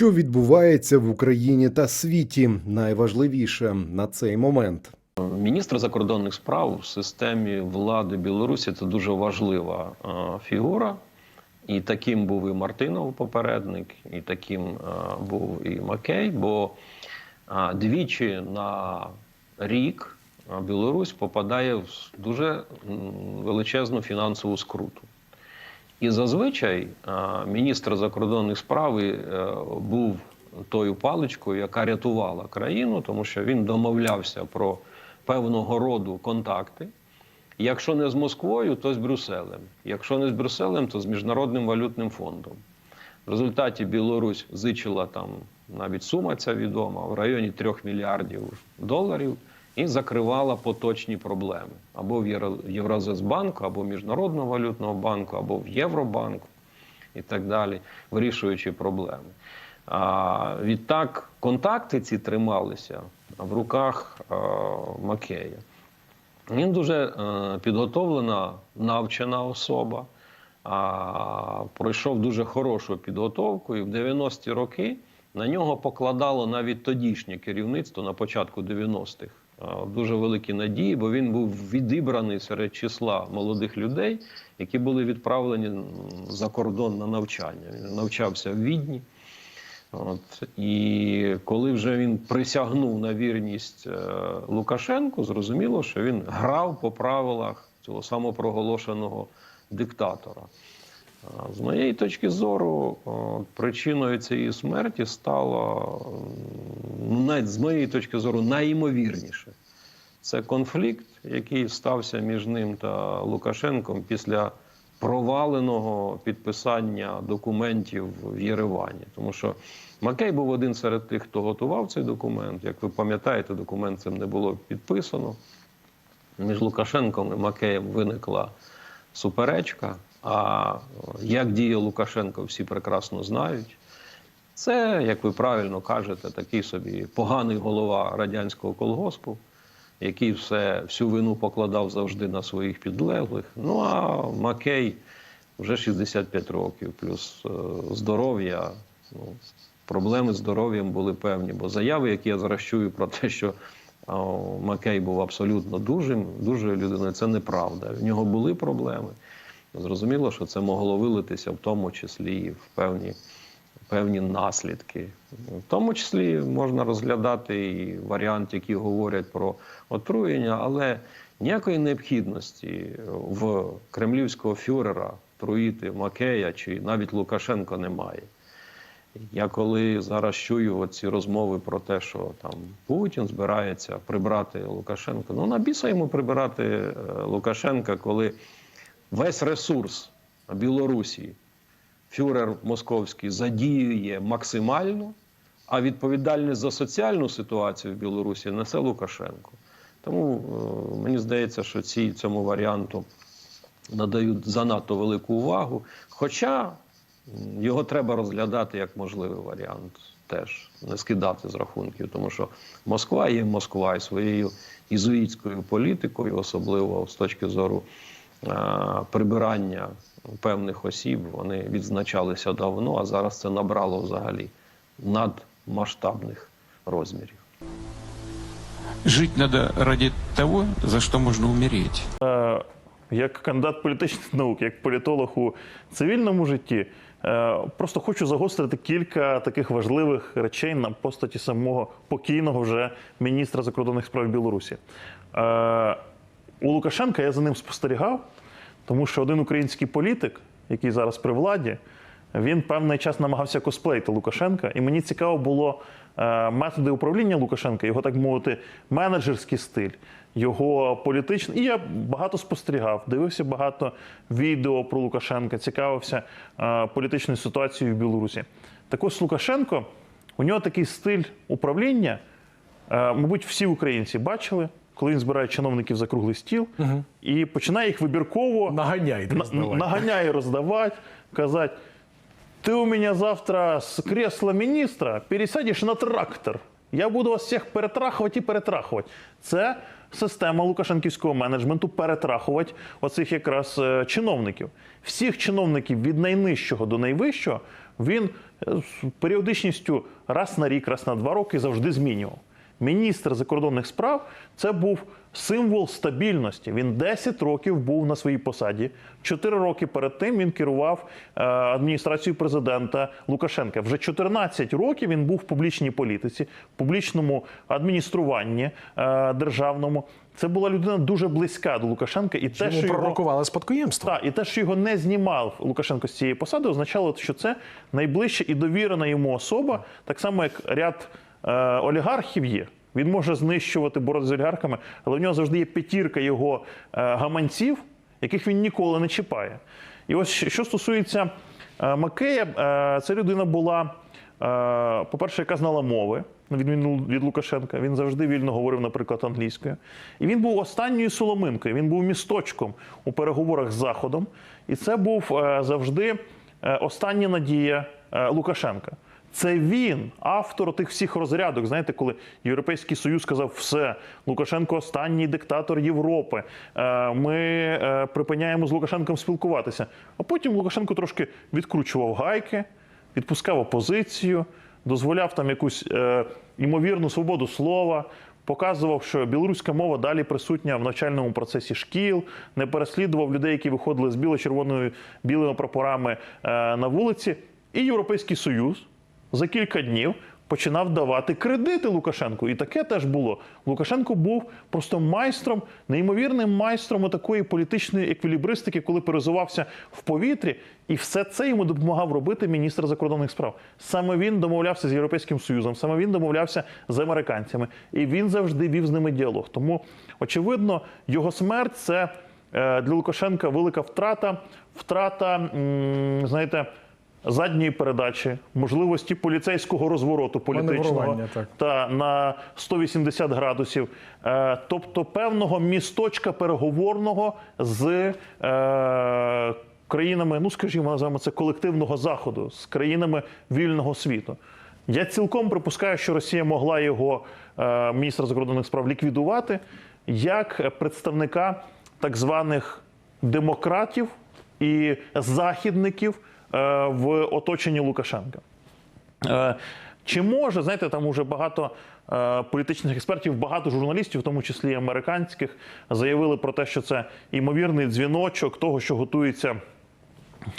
Що відбувається в Україні та світі, найважливіше на цей момент. Міністр закордонних справ в системі влади Білорусі це дуже важлива е, фігура. І таким був і Мартинов попередник, і таким е, був і Макей. Бо е, двічі на рік Білорусь попадає в дуже величезну фінансову скруту. І зазвичай міністр закордонних справ е, був тою паличкою, яка рятувала країну, тому що він домовлявся про певного роду контакти. Якщо не з Москвою, то з Брюсселем. Якщо не з Брюсселем, то з Міжнародним валютним фондом. В результаті Білорусь зичила там навіть сума ця відома в районі 3 мільярдів доларів і закривала поточні проблеми або в Євразесбанку, або Міжнародного валютного банку, або в Євробанку і так далі, вирішуючи проблеми. А, відтак контакти ці трималися в руках а, Макея. Він дуже е, підготовлена, навчена особа, а, пройшов дуже хорошу підготовку, і в 90-ті роки на нього покладало навіть тодішнє керівництво на початку 90-х. Дуже великі надії, бо він був відібраний серед числа молодих людей, які були відправлені за кордон на навчання. Він навчався в Відні. От і коли вже він присягнув на вірність е, Лукашенку, зрозуміло, що він грав по правилах цього самопроголошеного диктатора. З моєї точки зору, причиною цієї смерті стало, ну, навіть з моєї точки зору, найімовірніше. Це конфлікт, який стався між ним та Лукашенком після проваленого підписання документів в Єревані. Тому що Макей був один серед тих, хто готував цей документ. Як ви пам'ятаєте, документ цим не було підписано. Між Лукашенком і Макеєм виникла суперечка. А як діє Лукашенко, всі прекрасно знають. Це, як ви правильно кажете, такий собі поганий голова радянського колгоспу, який все, всю вину покладав завжди на своїх підлеглих. Ну а Макей вже 65 років, плюс е, здоров'я. Ну, проблеми з здоров'ям були певні, бо заяви, які я зараз чую про те, що Макей був абсолютно дужим, дуже людиною, це неправда. В нього були проблеми. Зрозуміло, що це могло вилитися в тому числі і в певні, певні наслідки. В тому числі можна розглядати і варіант, які говорять про отруєння, але ніякої необхідності в кремлівського фюрера труїти Макея чи навіть Лукашенко немає. Я коли зараз чую ці розмови про те, що там Путін збирається прибрати Лукашенка, ну на біса йому прибирати е, Лукашенка, коли весь ресурс Білорусі фюрер московський задіює максимально, а відповідальність за соціальну ситуацію в Білорусі несе Лукашенко. Тому е, мені здається, що ці, цьому варіанту надають занадто велику увагу. Хоча його треба розглядати як можливий варіант теж, не скидати з рахунків, тому що Москва є Москва і своєю ізуїтською політикою, особливо з точки зору прибирання певних осіб, вони відзначалися давно, а зараз це набрало взагалі надмасштабних розмірів. Жить надо ради того, за что можно умереть. Е, як кандидат політичних наук, як політолог у цивільному житті, е, просто хочу загострити кілька таких важливих речей на постаті самого покійного вже міністра закордонних справ Білорусі. У Лукашенка я за ним спостерігав, тому що один український політик, який зараз при владі, він певний час намагався косплеїти Лукашенка, і мені цікаво було е, методи управління Лукашенка, його так мовити, менеджерський стиль, його політичний. І я багато спостерігав, дивився багато відео про Лукашенка, цікавився е, політичною ситуацією в Білорусі. Так ось Лукашенко, у нього такий стиль управління, е, мабуть, всі українці бачили. Коли він збирає чиновників за круглий стіл і починає їх вибірково Наганяє роздавати. наганяє роздавати, казати, ти у мене завтра з кресла міністра пересадиш на трактор. Я буду вас всіх перетрахувати і перетрахувати. Це система лукашенківського менеджменту перетрахувати оцих якраз е, чиновників. Всіх чиновників від найнижчого до найвищого він е, з періодичністю раз на рік, раз на два роки завжди змінював. Міністр закордонних справ це був символ стабільності. Він 10 років був на своїй посаді. 4 роки перед тим він керував е, адміністрацією президента Лукашенка. Вже 14 років він був в публічній політиці, в публічному адмініструванні е, державному. Це була людина дуже близька до Лукашенка, і те, Йому що його... пророкували спадкоємство. Так, і те, що його не знімав Лукашенко з цієї посади, означало, що це найближча і довірена йому особа, так само як ряд олігархів є. Він може знищувати боротьбу з олігархами, але в нього завжди є п'ятірка його е, гаманців, яких він ніколи не чіпає. І ось що стосується е, Макея, е, ця людина була, е, по-перше, яка знала мови, на від Лукашенка. Він завжди вільно говорив, наприклад, англійською. І він був останньою соломинкою, він був місточком у переговорах з Заходом. І це був е, завжди е, остання надія е, Лукашенка. Це він, автор тих всіх розрядок. Знаєте, коли Європейський Союз сказав, все, Лукашенко останній диктатор Європи. е, Ми е, припиняємо з Лукашенком спілкуватися. А потім Лукашенко трошки відкручував гайки, відпускав опозицію, дозволяв там якусь е, ймовірну свободу слова. Показував, що білоруська мова далі присутня в навчальному процесі шкіл, не переслідував людей, які виходили з біло-червоною білими прапорами е, на вулиці. І Європейський Союз за кілька днів починав давати кредити Лукашенку. І таке теж було. Лукашенко був просто майстром, неймовірним майстром такої політичної еквілібристики, коли перезувався в повітрі, і все це йому допомагав робити міністр закордонних справ. Саме він домовлявся з Європейським Союзом, саме він домовлявся з американцями, і він завжди вів з ними діалог. Тому, очевидно, його смерть це е, для Лукашенка велика втрата, втрата, знаєте задньої передачі, можливості поліцейського розвороту політичного та на 180 градусів, Е, тобто певного місточка переговорного з е, країнами, ну скажімо, називаємо це колективного заходу, з країнами вільного світу. Я цілком припускаю, що Росія могла його е, міністра закордонних справ ліквідувати як представника так званих демократів і західників в оточенні Лукашенка. Е, Чи може, знаєте, там уже багато е, політичних експертів, багато журналістів, в тому числі американських, заявили про те, що це ймовірний дзвіночок того, що готується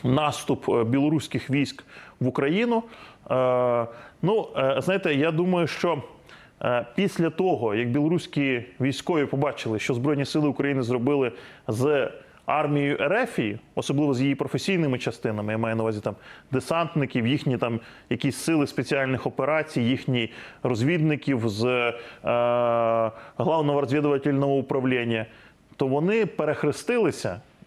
наступ е, білоруських військ в Україну. Е, Ну, е, знаєте, я думаю, що е, після того, як білоруські військові побачили, що Збройні сили України зробили з армією Ерефії, особливо з її професійними частинами, я маю на увазі там десантників, їхні там якісь сили спеціальних операцій, їхні розвідників з е, главного розвідувального управління, то вони перехрестилися